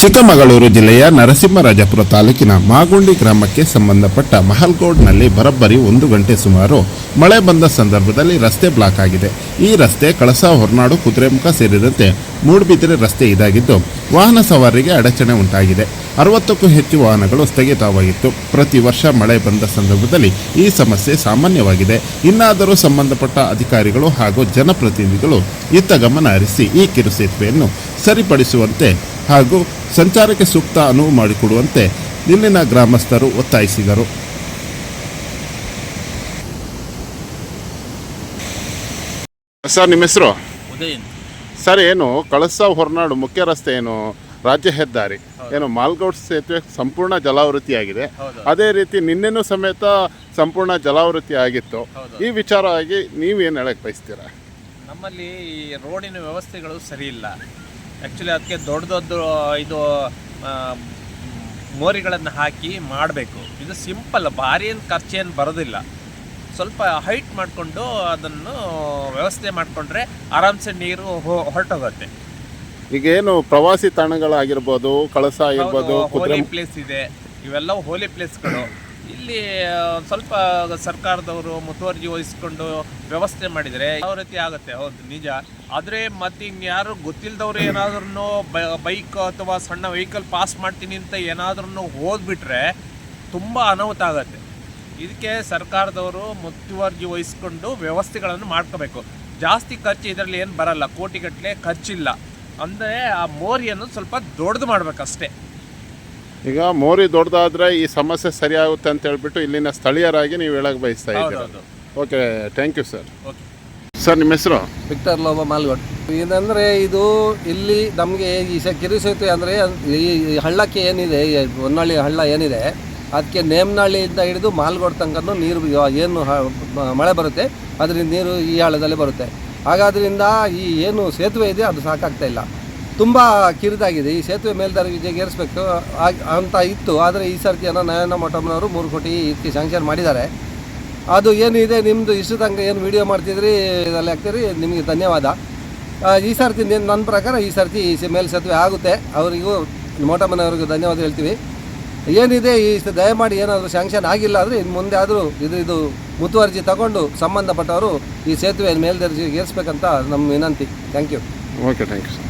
ಚಿಕ್ಕಮಗಳೂರು ಜಿಲ್ಲೆಯ ನರಸಿಂಹರಾಜಪುರ ತಾಲೂಕಿನ ಮಾಗುಂಡಿ ಗ್ರಾಮಕ್ಕೆ ಸಂಬಂಧಪಟ್ಟ ಮಹಲ್ಗೋಡ್ನಲ್ಲಿ ಬರಬ್ಬರಿ ಒಂದು ಗಂಟೆ ಸುಮಾರು ಮಳೆ ಬಂದ ಸಂದರ್ಭದಲ್ಲಿ ರಸ್ತೆ ಬ್ಲಾಕ್ ಆಗಿದೆ. ಈ ರಸ್ತೆ ಕಳಸ ಹೊರನಾಡು ಕುದುರೆಮುಖ ಸೇರಿದಂತೆ ಮೂಡುಬಿದಿರೆ ರಸ್ತೆ ಇದಾಗಿದ್ದು, ವಾಹನ ಸವಾರಿಗೆ ಅಡಚಣೆ ಉಂಟಾಗಿದೆ. ಅರವತ್ತಕ್ಕೂ ಹೆಚ್ಚು ವಾಹನಗಳು ಸ್ಥಗಿತವಾಗಿತ್ತು. ಪ್ರತಿ ವರ್ಷ ಮಳೆ ಬಂದ ಸಂದರ್ಭದಲ್ಲಿ ಈ ಸಮಸ್ಯೆ ಸಾಮಾನ್ಯವಾಗಿದೆ. ಇನ್ನಾದರೂ ಸಂಬಂಧಪಟ್ಟ ಅಧಿಕಾರಿಗಳು ಹಾಗೂ ಜನಪ್ರತಿನಿಧಿಗಳು ಇತ್ತ ಗಮನ ಹರಿಸಿ ಈ ಕಿರುಸೇತುವೆಯನ್ನು ಸರಿಪಡಿಸುವಂತೆ ಹಾಗೂ ಸಂಚಾರಕ್ಕೆ ಸೂಕ್ತ ಅನುವು ಮಾಡಿಕೊಡುವಂತೆ ಇಲ್ಲಿನ ಗ್ರಾಮಸ್ಥರು ಒತ್ತಾಯಿಸಿದರು. ಸರ್ ನಿಮ್ಮ ಹೆಸರು? ಸರ್ ಏನು ಕಳಸ ಹೊರನಾಡು ಮುಖ್ಯ ರಸ್ತೆ ಏನು ರಾಜ್ಯ ಹೆದ್ದಾರಿ? ಏನು ಮಾಲ್ಗೌಡ್ ಸೇತುವೆ ಸಂಪೂರ್ಣ ಜಲಾವೃತಿಯಾಗಿದೆ. ಅದೇ ರೀತಿ ನಿನ್ನೆನೂ ಸಮೇತ ಸಂಪೂರ್ಣ ಜಲಾವೃತಿ ಆಗಿತ್ತು. ಈ ವಿಚಾರವಾಗಿ ನೀವೇನು ಹೇಳಕ್ ಬಯಸ್ತೀರಾ? ನಮ್ಮಲ್ಲಿ ಈ ರೋಡಿನ ವ್ಯವಸ್ಥೆಗಳು ಸರಿ ಇಲ್ಲ. ಆ್ಯಕ್ಚುಲಿ ಅದಕ್ಕೆ ದೊಡ್ಡ ದೊಡ್ಡ ಇದು ಮೋರಿಗಳನ್ನು ಹಾಕಿ ಮಾಡಬೇಕು. ಇದು ಸಿಂಪಲ್ ಭಾರಿ ಏನು ಖರ್ಚೇನು ಬರೋದಿಲ್ಲ. ಸ್ವಲ್ಪ ಹೈಟ್ ಮಾಡಿಕೊಂಡು ಅದನ್ನು ವ್ಯವಸ್ಥೆ ಮಾಡಿಕೊಂಡ್ರೆ ಆರಾಮ್ಸೆ ನೀರು ಹೊರಟೋಗುತ್ತೆ. ಈಗ ಏನು ಪ್ರವಾಸಿ ತಾಣಗಳಾಗಿರ್ಬೋದು ಕಳಸ ಆಗಿರ್ಬೋದು ಪ್ಲೇಸ್ ಇದೆ. ಇವೆಲ್ಲ ಹೋಲಿ ಪ್ಲೇಸ್ಗಳು ಇಲ್ಲಿ ಸ್ವಲ್ಪ ಸರ್ಕಾರದವರು ಮುತುವರ್ಜಿ ವಹಿಸ್ಕೊಂಡು ವ್ಯವಸ್ಥೆ ಮಾಡಿದರೆ ಯಾವ ರೀತಿ ಆಗುತ್ತೆ? ಹೌದು, ನಿಜ. ಆದರೆ ಮತ್ತು ಇನ್ಯಾರು ಗೊತ್ತಿಲ್ಲದವ್ರು ಏನಾದ್ರೂ ಬೈಕ್ ಅಥವಾ ಸಣ್ಣ ವೆಹಿಕಲ್ ಪಾಸ್ ಮಾಡ್ತೀನಿ ಅಂತ ಏನಾದ್ರೂ ಹೋದ್ಬಿಟ್ರೆ ತುಂಬ ಅನಾಹುತ ಆಗುತ್ತೆ. ಇದಕ್ಕೆ ಸರ್ಕಾರದವರು ಮುತುವರ್ಜಿ ವಹಿಸ್ಕೊಂಡು ವ್ಯವಸ್ಥೆಗಳನ್ನು ಮಾಡ್ಕೋಬೇಕು. ಜಾಸ್ತಿ ಖರ್ಚು ಇದರಲ್ಲಿ ಏನು ಬರಲ್ಲ, ಕೋಟಿಗಟ್ಟಲೆ ಖರ್ಚಿಲ್ಲ. ಅಂದರೆ ಆ ಮೋರಿಯನ್ನು ಸ್ವಲ್ಪ ದೊಡ್ಡದು ಮಾಡ್ಬೇಕಷ್ಟೇ. ಈಗ ಮೋರಿ ದೊಡ್ಡದಾದ್ರೆ ಈ ಸಮಸ್ಯೆ ಸರಿಯಾಗುತ್ತೆ ಅಂತ ಹೇಳ್ಬಿಟ್ಟು ಇಲ್ಲಿನ ಸ್ಥಳೀಯರಾಗಿ ನೀವು ಹೇಳಕ್ ಬಯಸ್ತಾ ಇದ್ದೀರಾ? ಹೌದೌದು okay thank you sir okay. Sir ನಿಮ್ಮ ಹೆಸರು? ವಿಕ್ಟರ್ ಲೋಬ ಮಾಲ್ಗೋಡ್ ಇದಂದರೆ ಇದು ಇಲ್ಲಿ ನಮಗೆ ಈ ಸ ಕಿರು ಸೇತುವೆ ಅಂದರೆ ಈ ಈ ಹಳ್ಳಕ್ಕೆ ಏನಿದೆ ಈ ಹೊನ್ನಳ್ಳಿ ಹಳ್ಳ ಏನಿದೆ ಅದಕ್ಕೆ ನೇಮನಹಳ್ಳಿಯಿಂದ ಹಿಡಿದು ಮಾಲ್ಗೋಡ್ ತನಕನೂ ನೀರು ಇವ- ಏನು ಹ- ಮ- ಮಳೆ ಬರುತ್ತೆ ಅದರಿಂದ ನೀರು ಈ ಹಳ್ಳದಲ್ಲಿ ಬರುತ್ತೆ. ಹಾಗಾದ್ರಿಂದ ಈ ಏನು ಸೇತುವೆ ಇದೆ ಅದು ಸಾಕಾಗ್ತಾ ಇಲ್ಲ. ತುಂಬ ಕಿರಿದಾಗಿದೆ. ಈ ಸೇತುವೆ ಮೇಲ್ದರ್ಜೆಗೆ ಏರಿಸ್ಬೇಕು ಅಂತ ಇತ್ತು. ಆದರೆ ಈ ಸರ್ತಿ ಏನೋ ನಯನ ಮಠಮ್ನವರು ಮೂರು ಕೋಟಿ ಇದಕ್ಕೆ ಸ್ಯಾಂಕ್ಷನ್ ಮಾಡಿದ್ದಾರೆ. ಅದು ಏನಿದೆ ನಿಮ್ಮದು ಇಷ್ಟು ತನಕ ಏನು ವಿಡಿಯೋ ಮಾಡ್ತಿದ್ರಿ? ಇದರಲ್ಲಿ ಹಾಕ್ತೀರಿ? ನಿಮಗೆ ಧನ್ಯವಾದ. ಈ ಸರ್ತಿ ನಿನ್- ನನ್ನ ಪ್ರಕಾರ ಈ ಸರ್ತಿ ಈ ಮೇಲ್ ಸೇತುವೆ ಆಗುತ್ತೆ. ಅವರಿಗೂ, ಮೋಟಮ್ಮನವ್ರಿಗೂ ಧನ್ಯವಾದ ಹೇಳ್ತೀವಿ. ಏನಿದೆ? ಈ ದಯಮಾಡಿ ಏನಾದರೂ ಸ್ಯಾಂಕ್ಷನ್ ಆಗಿಲ್ಲ ಅಂದರೆ ಇನ್ನು ಮುಂದೆ ಆದರೂ ಇದು ಇದು ಮುತುವರ್ಜಿ ತಗೊಂಡು ಸಂಬಂಧಪಟ್ಟವರು ಈ ಸೇತುವೆ ಮೇಲ್ದರ್ಜೆಗೆ ಏರಿಸ್ಬೇಕಂತ ನಮ್ಮ ವಿನಂತಿ. Thank you okay thank you